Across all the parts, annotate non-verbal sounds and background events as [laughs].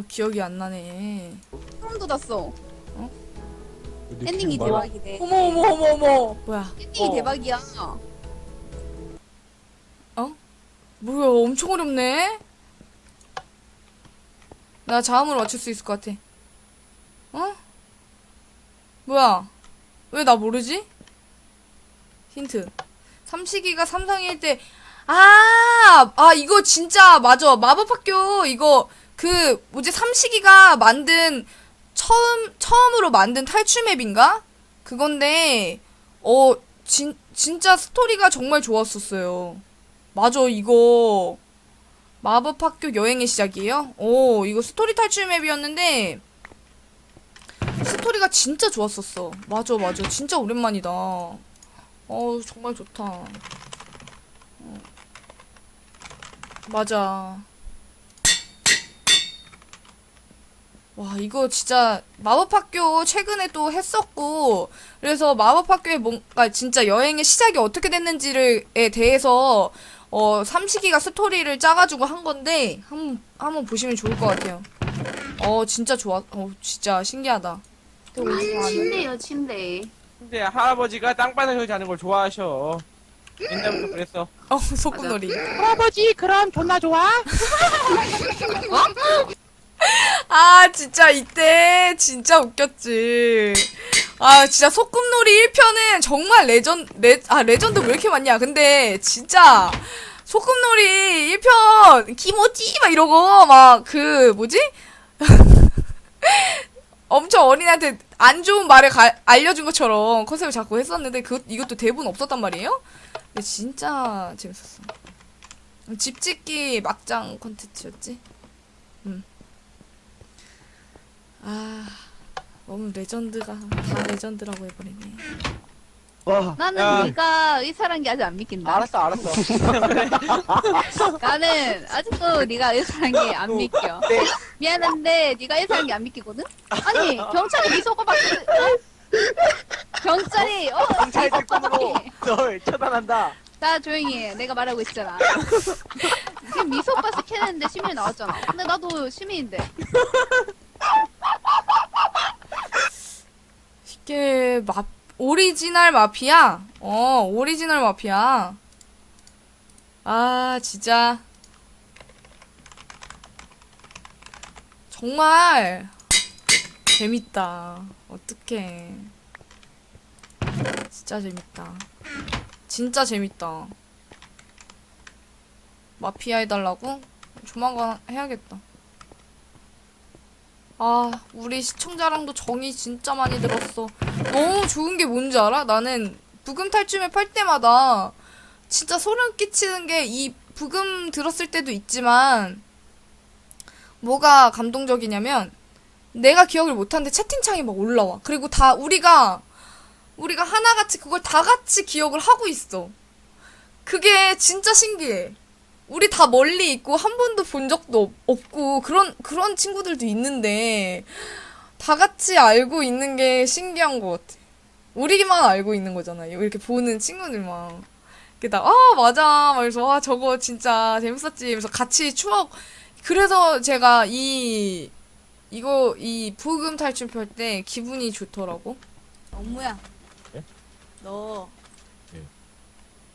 어 기억이 안 나네. 소름 돋았어. 근데 엔딩이? 대박이네. 어머 어머 어머 어머. 뭐야? 엔딩이 어. 대박이야. 뭐야 엄청 어렵네. 나 자음으로 맞출 수 있을 것 같아. 어? 뭐야? 왜 나 모르지? 힌트. 삼식이가 삼성일 때, 아! 아, 이거 진짜, 맞아. 마법학교, 이거, 그, 뭐지, 삼식이가 만든, 처음, 처음으로 만든 탈출 맵인가? 그건데, 어, 진, 진짜 스토리가 정말 좋았었어요. 맞아, 이거. 마법 학교 여행의 시작이에요? 오, 이거 스토리 탈출 맵이었는데, 스토리가 진짜 좋았었어. 맞아, 맞아. 진짜 오랜만이다. 어우, 정말 좋다. 어. 맞아. 와, 이거 진짜 마법학교 최근에 또 했었고, 그래서 마법학교의 뭔가 진짜 여행의 시작이 어떻게 됐는지를에 대해서 어, 삼식이가 스토리를 짜가지고 한 건데, 한번, 한번 보시면 좋을 것 같아요. 어, 진짜 좋아, 어, 진짜 신기하다. 침대요, 침대. 근데 할아버지가 땅바닥에서 자는 걸 좋아하셔. 옛날부터 그랬어. 어, [laughs] 소꿉놀이. 할아버지 그럼 존나 좋아? [laughs] [laughs] 아, 진짜 이때 진짜 웃겼지. 아, 진짜 소꿉놀이 1편은 정말 레전, 레, 아, 레전드 왜 이렇게 많냐. 근데 진짜 소꿉놀이 1편, 기모찌! 막 이러고, 막 그, 뭐지? [laughs] 엄청 어린애한테 안 좋은 말을 가- 알려준 것처럼 컨셉을 자꾸 했었는데, 그, 이것도 대본 없었단 말이에요? 근데 진짜 재밌었어. 집 짓기 막장 컨텐츠였지? 아, 너무 레전드가 다 레전드라고 해버리네. 와 나는 야. 네가 의사란 게 아직 안 믿긴다. 알았어 알았어 나는 아직도 네가 의사란 게 안 믿겨. 네. 미안한데 네가 의사란 게 안 믿기거든? 아니 경찰이 네봤 어? 경찰이 어? 네 꿈으로 봤지? 널 처단한다 나 조용히 해. 내가 말하고 있잖아. 지금 미소가 스캔했는데 시민이 나왔잖아. 근데 나도 시민인데. 이게 마 오리지널 마피아? 어, 오리지널 마피아. 아, 진짜 정말 재밌다. 어떡해. 진짜 재밌다. 진짜 재밌다. 마피아 해달라고? 조만간 해야겠다. 아, 우리 시청자랑도 정이 진짜 많이 들었어. 너무 좋은 게 뭔지 알아? 나는 부금 탈춤을 팔 때마다 진짜 소름 끼치는 게 이 부금 들었을 때도 있지만 뭐가 감동적이냐면 내가 기억을 못하는데 채팅창이 막 올라와. 그리고 다 우리가 우리가 하나같이 그걸 다 같이 기억을 하고 있어. 그게 진짜 신기해. 우리 다 멀리 있고 한 번도 본 적도 없- 없고 그런 그런 친구들도 있는데 다 같이 알고 있는 게 신기한 것 같아. 우리만 알고 있는 거잖아요. 이렇게 보는 친구들만. 이렇게 다, 아, 맞아. 막 이러면서, 아, 저거 진짜 재밌었지. 이러면서 같이 추억. 그래서 제가 이, 이거, 이 부금 탈춤 펼때 기분이 좋더라고. 업무야. 예? 너 예.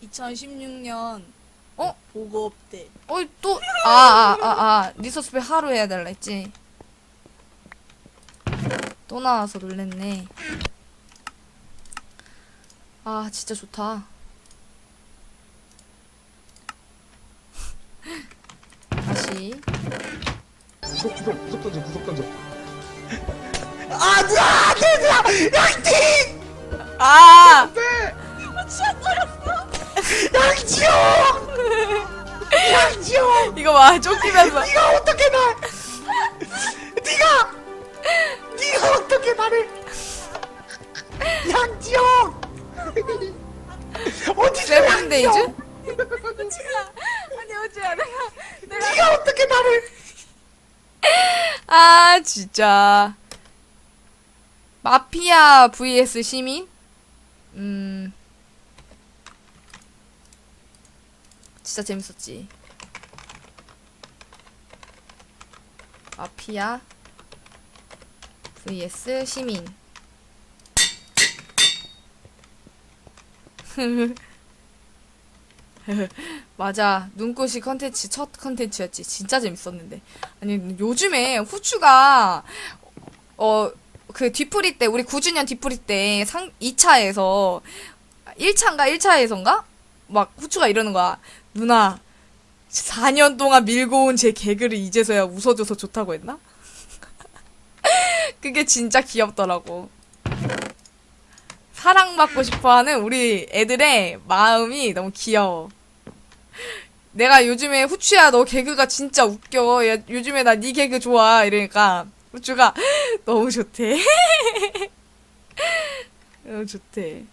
2016년 어? 보고 없대. 어, 또, 아, 아, 아, 아, 리서스페 하루 해야 달라 했지. 또 나와서 놀랬네. 아, 진짜 좋다. [laughs] 다시. 구속 구속 구속 던져 구속 던져 아! 이거 봐, 쫓기면서. 네가 어떻게 날 네가 네가 어떻게 나를 양지영 어디서 세븐 데이즈? 아니 어제야 내가 네가 어떻게 나를 아, 진짜. 마피아 vs 시민? 음. 진짜 재밌었지. 마피아 vs 시민. [laughs] 맞아. 눈꽃이 컨텐츠 첫 컨텐츠였지. 진짜 재밌었는데. 아니, 요즘에 후추가 어, 그 뒤풀이 때 우리 9주년 뒤풀이 때 상 2차에서 1차인가 1차에선가? 막 후추가 이러는 거야. 누나 4년 동안 밀고 온 제 개그를 이제서야 웃어줘서 좋다고 했나? [laughs] 그게 진짜 귀엽더라고. 사랑받고 싶어하는 우리 애들의 마음이 너무 귀여워. 내가 요즘에 후추야 너 개그가 진짜 웃겨. 야, 요즘에 나 네 개그 좋아. 이러니까 후추가 [laughs] 너무 좋대. [laughs] 너무 좋대.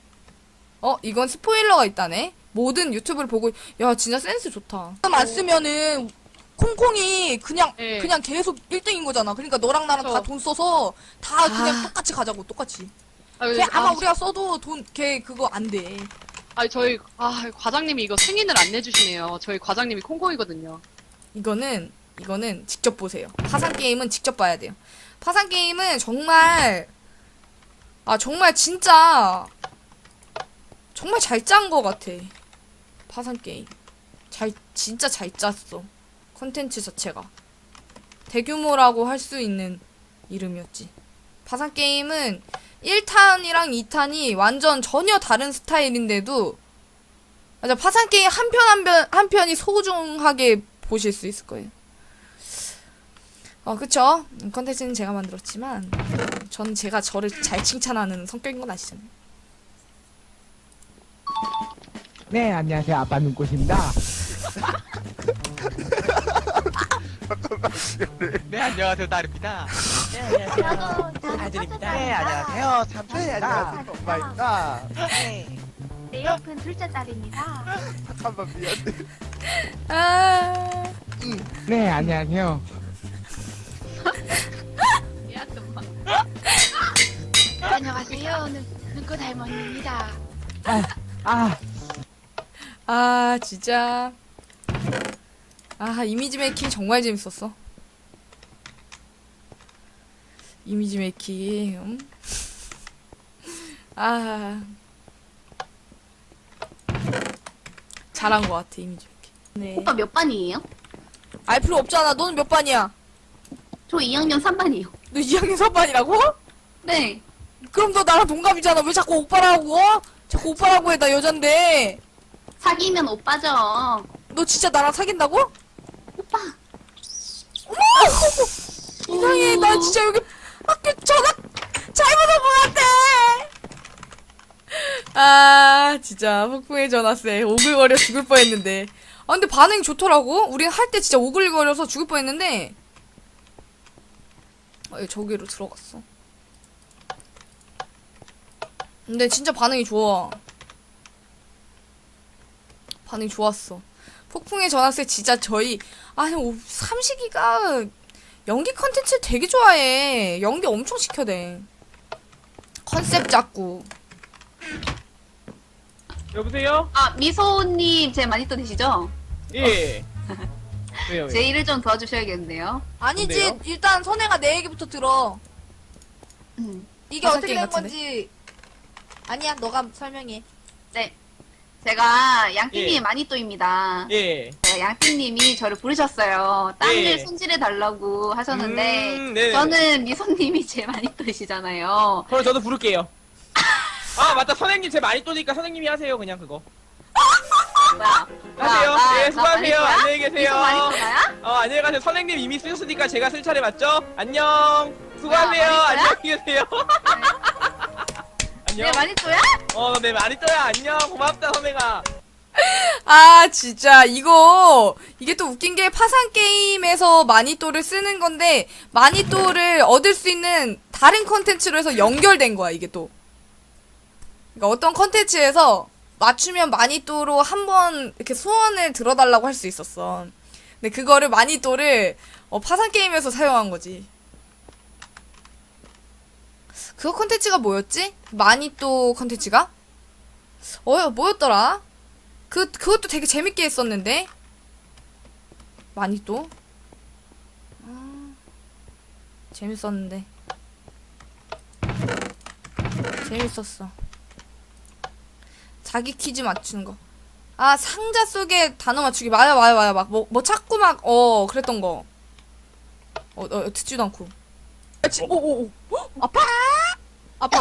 어 이건 스포일러가 있다네. 모든 유튜브를 보고 야 진짜 센스 좋다. 안 쓰면은 콩콩이 그냥 네. 그냥 계속 1등인 거잖아. 그러니까 너랑 나랑 그쵸. 다 돈 써서 다 그냥 아. 똑같이 가자고 똑같이. 아, 걔 아, 아마 우리가 써도 돈 걔 그거 안 돼. 아, 저희 아 과장님이 이거 승인을 안 내주시네요. 저희 과장님이 콩콩이거든요. 이거는 이거는 직접 보세요. 파산 게임은 직접 봐야 돼요. 파산 게임은 정말 아 정말 진짜 정말 잘 짠 거 같아. 파산 게임 잘 진짜 잘 짰어. 컨텐츠 자체가 대규모라고 할 수 있는 이름이었지. 파산 게임은 1탄이랑 2탄이 완전 전혀 다른 스타일인데도 맞아 파산 게임 한 편 한편 한 편이 소중하게 보실 수 있을 거예요. 어 그쵸? 음, 컨텐츠는 제가 만들었지만 전 제가 저를 잘 칭찬하는 성격인 건 아시잖아요. 네, 안녕하세요. 아빠 눈꽃입니다. 네 안녕하세요 딸입니다. 아들입니다. 네 안녕하세요 삼촌입니다. 엄마입니다. 네 내 옆은 둘째 딸입니다. 잠깐만 미안해. 아 네, 안녕하세요. 안녕하세요. 눈, 눈꽃 할머니입니다. 아, 아 진짜 아 이미지 메이킹 정말 재밌었어. 이미지 메이킹 음? 아 잘한 것 같아 이미지 메이킹. 네. 오빠 몇 반이에요? 알 필요 없잖아. 너는 몇 반이야? 저 2학년 3반이에요. 너 2학년 3반이라고? 네. 그럼 너 나랑 동갑이잖아. 왜 자꾸 오빠라고? 어? 자꾸 오빠라고 해. 나 여잔데. 사귀면 오빠죠. 너 진짜 나랑 사귄다고? 오빠. 이상해. 나 진짜 여기 학교 전학 잘못 온것 같아. 아 진짜 폭풍의 전화세 오글거려 죽을 뻔했는데 아 근데 반응이 좋더라고 우린 할때 진짜 오글거려서 죽을 뻔했는데 아, 얘 저기로 들어갔어 근데 진짜 반응이 좋아 반응이 좋았어 폭풍의 전화세 진짜 저희 아니 오- 삼식이가 연기 컨텐츠 되게 좋아해 연기 엄청 시켜대 컨셉 잡고 여보세요? 아, 미소님 제 마니또 되시죠? 예. [laughs] 왜요? 제 일을 좀 도와주셔야겠는데요. 아니지. 근데요? 일단 선혜가 내 얘기부터 들어. 음. 이게 화상 어떻게 게임 된 같은데? 건지. 아니야. 너가 설명해. 네. 제가 양띵님의 예. 마니또입니다. 예. 제가 양띵님이 저를 부르셨어요. 땅을 예. 손질해 달라고 하셨는데, 음, 네네. 저는 미소님이 [laughs] 제 마니또이시잖아요. 그럼 저도 부를게요. 아 맞다 선생님 제 많이 또니까 선생님이 하세요 그냥 그거. 뭐야? 하세요. 나- 네나 수고하세요. 마니또야? 안녕히 계세요. 어 안녕히 가세요. 선생님 이미 쓰셨으니까 제가 쓸 차례 맞죠? 안녕. 수고하세요. 뭐야? [laughs] 안녕히 계세요. 내 안녕. 마니또야? 어, 네, 많이 떠야. 안녕. 고맙다, 선생아. 아 진짜 이거 이게 또 웃긴 게 파산 게임에서 마니또를 쓰는 건데 마니또를 얻을 수 있는 다른 컨텐츠로 해서 연결된 거야 이게 또 그러니까 어떤 컨텐츠에서 맞추면 마니또로 한 번 이렇게 소원을 들어달라고 할 수 있었어 근데 그거를 마니또를 어, 파산 게임에서 사용한 거지 그 컨텐츠가 뭐였지 마니또 컨텐츠가 어 뭐였더라 그 그것도 되게 재밌게 했었는데 많이 또 아, 재밌었는데. 재밌었어. 자기 퀴즈 맞추는 거. 아, 상자 속에 단어 맞추기. 맞아, 맞아, 맞아. 막, 뭐, 뭐 찾고 막, 어, 그랬던 거. 어, 어, 듣지도 않고. 오 오 오. 아파 아파?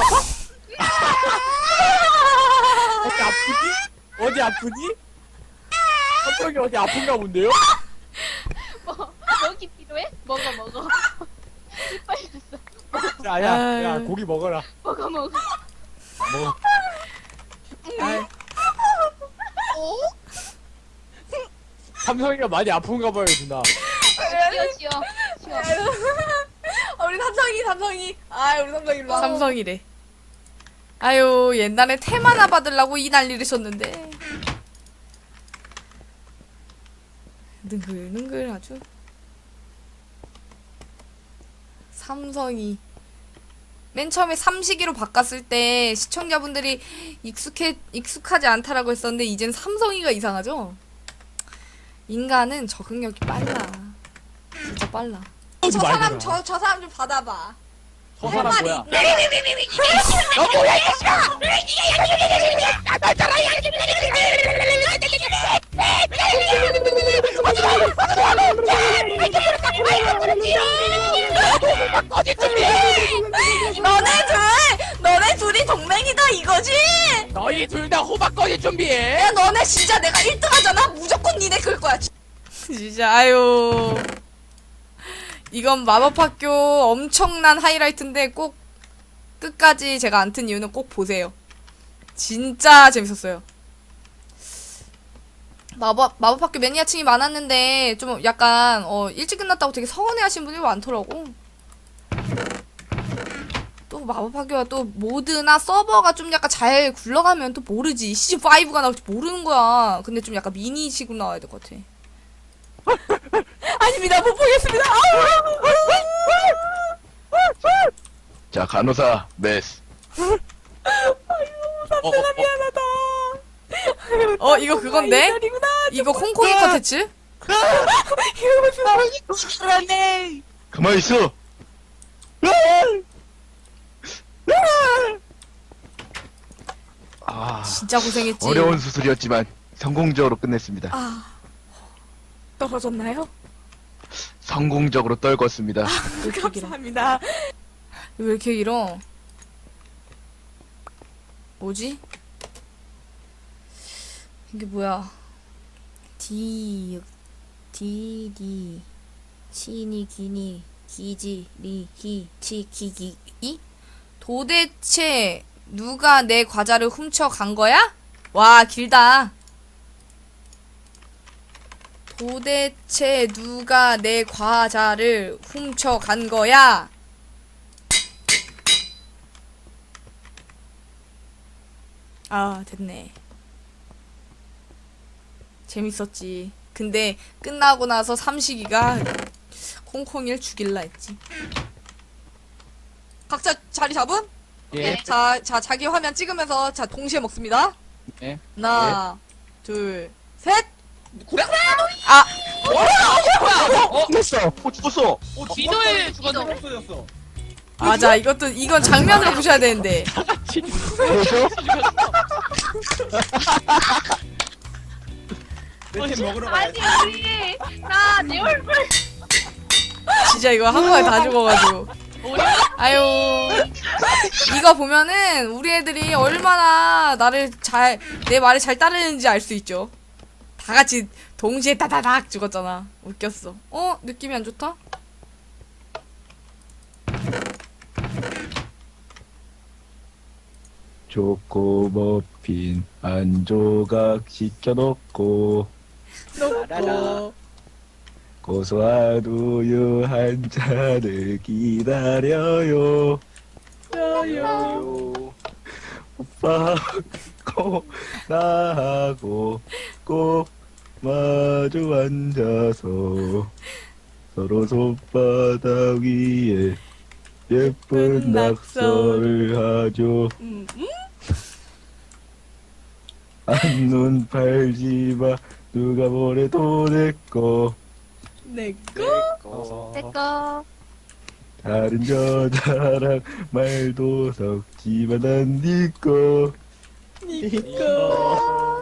어디 아프니? 어디 아프니? 성격이 어디 아픈가 본데요? 먹이 필요해? 먹어 먹어 이빨 났어 야, 야, 야, 아유. 고기 먹어라. 먹어 먹어 먹어. 아이, 삼성이가 많이 아픈가 봐요, 누나. 쉬어 쉬어 쉬어 아, 삼성이 삼성이. 아 우리 삼성이 일로 와. 삼성이래. 아유, 옛날에 테마나 받으려고 이 난리를 쳤는데. 능글능글 아주. 삼성이. 맨 처음에 삼식이로 바꿨을 때 시청자분들이 익숙해, 익숙하지 않다라고 했었는데 이젠 삼성이가 이상하죠? 인간은 적응력이 빨라. 진짜 빨라. 저 사람 저저 사람 좀 받아봐. 저 사람 뭐야? 너네 둘, 너네 둘이 동맹이다 이거지? 너희 둘 다 호박거리 준비해. 야 너네 진짜 내가 1등 하잖아. 무조건 니네 클 거야. 진짜 아유 이건 마법학교 엄청난 하이라이트인데 꼭 끝까지 제가 안 튼 이유는 꼭 보세요. 진짜 재밌었어요. 마법 마법학교 매니아층이 많았는데 좀 약간 어 일찍 끝났다고 되게 서운해하시는 분들이 많더라고. 또 마법학교가 또 모드나 서버가 좀 약간 잘 굴러가면 또 모르지. 시즌 5가 나올지 모르는 거야. 근데 좀 약간 미니식으로 나와야 될 것 같아 아닙니다. 못 보겠습니다. 자 간호사 메스. 어, 어, 어. 어 이거 그건데? 이거 콩콩이 컨텐츠? 가만히 있어. 아 진짜 고생했지. 어려운 수술이었지만 성공적으로 끝냈습니다. 아 떨어졌나요? 성공적으로 떨궜습니다. 감사합니다. 왜 이렇게 길어? 뭐지? 이게 뭐야? 디, 디, 디, 치니, 기니, 기지, 리, 기, 치, 기, 기, 이? 도대체 누가 내 과자를 훔쳐 간 거야? 와, 길다. 도대체 누가 내 과자를 훔쳐간 거야? 아, 됐네. 재밌었지. 근데 끝나고 나서 삼식이가 콩콩이를 죽일라 했지. 각자 자리 잡음? 예. 자, 자 자기 화면 찍으면서 자 동시에 먹습니다. 네. 하나, 둘, 셋. 아, 끝냈어. 어 죽었어. 디노에 죽었는데. 없어졌어. 맞아. 이것도 이건 장면으로 보셔야 되는데. 그래서 내팀 먹으러 아니 우리 나 내 얼굴 진짜 이거 한 번에 다 죽어가지고. 아유. 이거 보면은 우리 애들이 얼마나 나를 잘, 내 말을 잘 따르는지 알 수 있죠. 다 같이 동시에 다다닥 죽었잖아. 웃겼어. 어? 느낌이 안 좋다? 초코머핀 한 조각 시켜놓고 어. 고소한 우유 한 잔을 기다려요. 기다려요. 오빠하고 나하고 꼭 마주 앉아서 서로 손바닥 위에 예쁜 낙서를 하죠. 음, 한눈 팔지 마. 누가 뭐래도 내꺼. 내 내꺼. 다른 여자랑 말도 섞지만 난 니꺼. 니꺼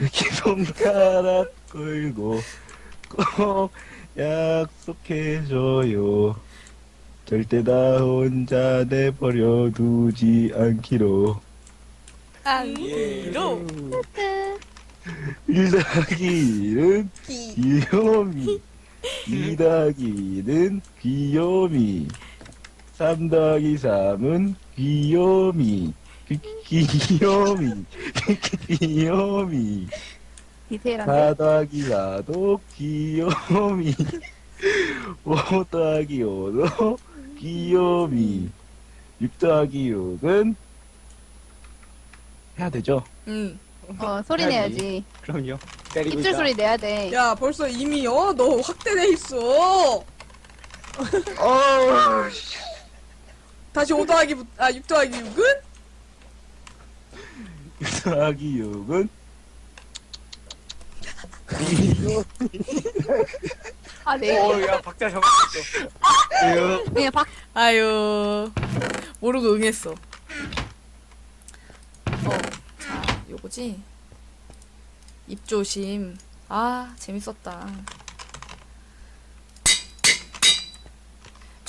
새끼 손가락 끌고 꼭 약속해줘요. 절대 나 혼자 내버려 두지 않기로. 안기로. [laughs] 일다기는 귀요미. 이다기는 귀요미. 삼다기 삼은 귀요미 귀- 귀요미 귀요미 디테일한데. 사다기 사도 귀요미 오다기 오도 귀요미 육다기 육은 해야 되죠? 응. 어, 소리 내야지. 그럼요. 때리고 입술 소리 내야 돼. 야 벌써 이미 어 너 확대돼 있어 어 다시 5 더하기 아6 더하기 6은? 육다기 육은 아, 네. 어야 박자 정했어. 그냥 박, 아유 모르고 응했어. 어, 자 요거지. 입 조심. 아 재밌었다.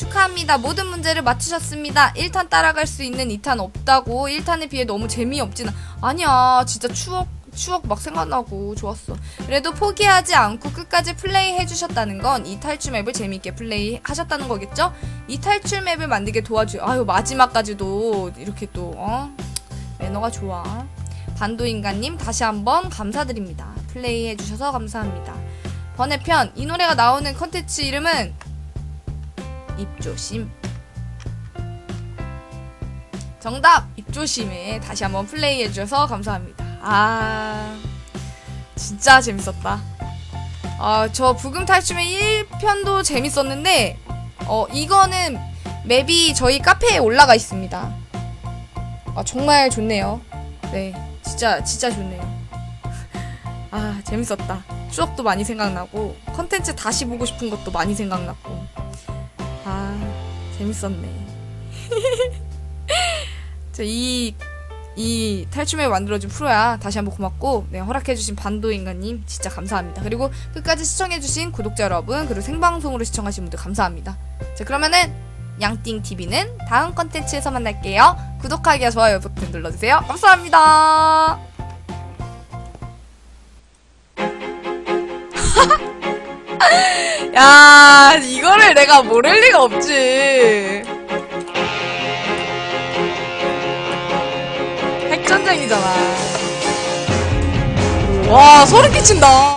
축하합니다. 모든 문제를 맞추셨습니다. 1탄 따라갈 수 있는 2탄 없다고. 1탄에 비해 너무 재미없진 않... 아니야. 진짜 추억 추억 막 생각나고 좋았어. 그래도 포기하지 않고 끝까지 플레이 해주셨다는 건 이 탈출 맵을 재미있게 플레이 하셨다는 거겠죠? 이 탈출 맵을 만들게 도와줘요. 아유 마지막까지도 이렇게 또 어? 매너가 좋아. 반도인간님 다시 한번 감사드립니다. 플레이 해주셔서 감사합니다. 번외편 이 노래가 나오는 컨텐츠 이름은 입조심. 정답 입조심에 다시 한번 플레이 해주셔서 감사합니다. 아 진짜 재밌었다. 아 저 부금 탈춤의 1편도 재밌었는데 어 이거는 맵이 저희 카페에 올라가 있습니다. 아 정말 좋네요. 네 진짜 진짜 좋네요. 아 재밌었다. 추억도 많이 생각나고 컨텐츠 다시 보고 싶은 것도 많이 생각났고 아 재밌었네. [laughs] 저이 이 탈춤을 만들어준 프로야 다시 한번 고맙고 네, 허락해주신 반도인간님 진짜 감사합니다. 그리고 끝까지 시청해주신 구독자 여러분 그리고 생방송으로 시청하신 분들 감사합니다. 자 그러면은 양띵TV는 다음 컨텐츠에서 만날게요. 구독하기와 좋아요 버튼 눌러주세요. 감사합니다. [laughs] 야 이거를 내가 모를 리가 없지. 핵전쟁이잖아. 와 소름 끼친다.